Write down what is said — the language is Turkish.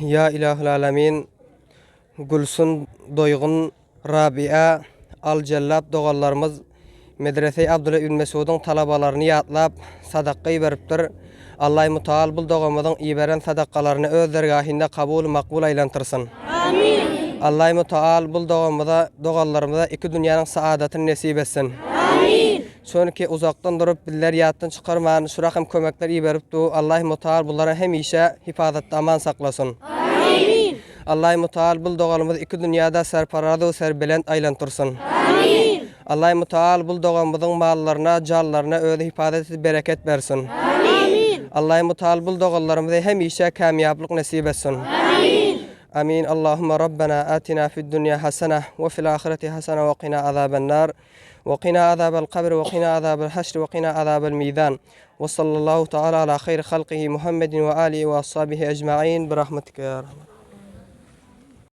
Ya ilahul alemin Gülsün Doygun Rabia Al Cellab doğallarımız Medrese Abdullah İbn Mesud'un talabalarını yatlap sadakkayı veripdir. Allah Muteal bu doğamızın iberen sadakkalarını öz dergahinde kabul makbul aylantırsın. Amin. Allah Muteal bu doğamıza doğallarımıza iki dünyanın saadetini nesip etsin. Amin. Sonraki uzaktan durup biller yattan çıkarmayan şu rakam kömekler iyi verip du Allah Muteal bunlara hem işe hifazatta aman saklasın. Allah Muteal bul doğalımız iki dünyada serparada serbelent aylantırsın. Amin. Allah Muteal bul doğamızın mallarına, canlarına öyle hifadet bereket versin. Amin. Allah Muteal bul doğallarımıza hem işe kamyablık nasip etsin. Amin. آمين. اللهم ربنا آتنا في الدنيا حسنة وفي الآخرة حسنة وقنا عذاب النار. وقنا عذاب القبر وقنا عذاب الحشر وقنا عذاب الميزان وصلى الله تعالى على خير خلقه محمد وآله وأصحابه أجمعين. برحمتك يا رحمه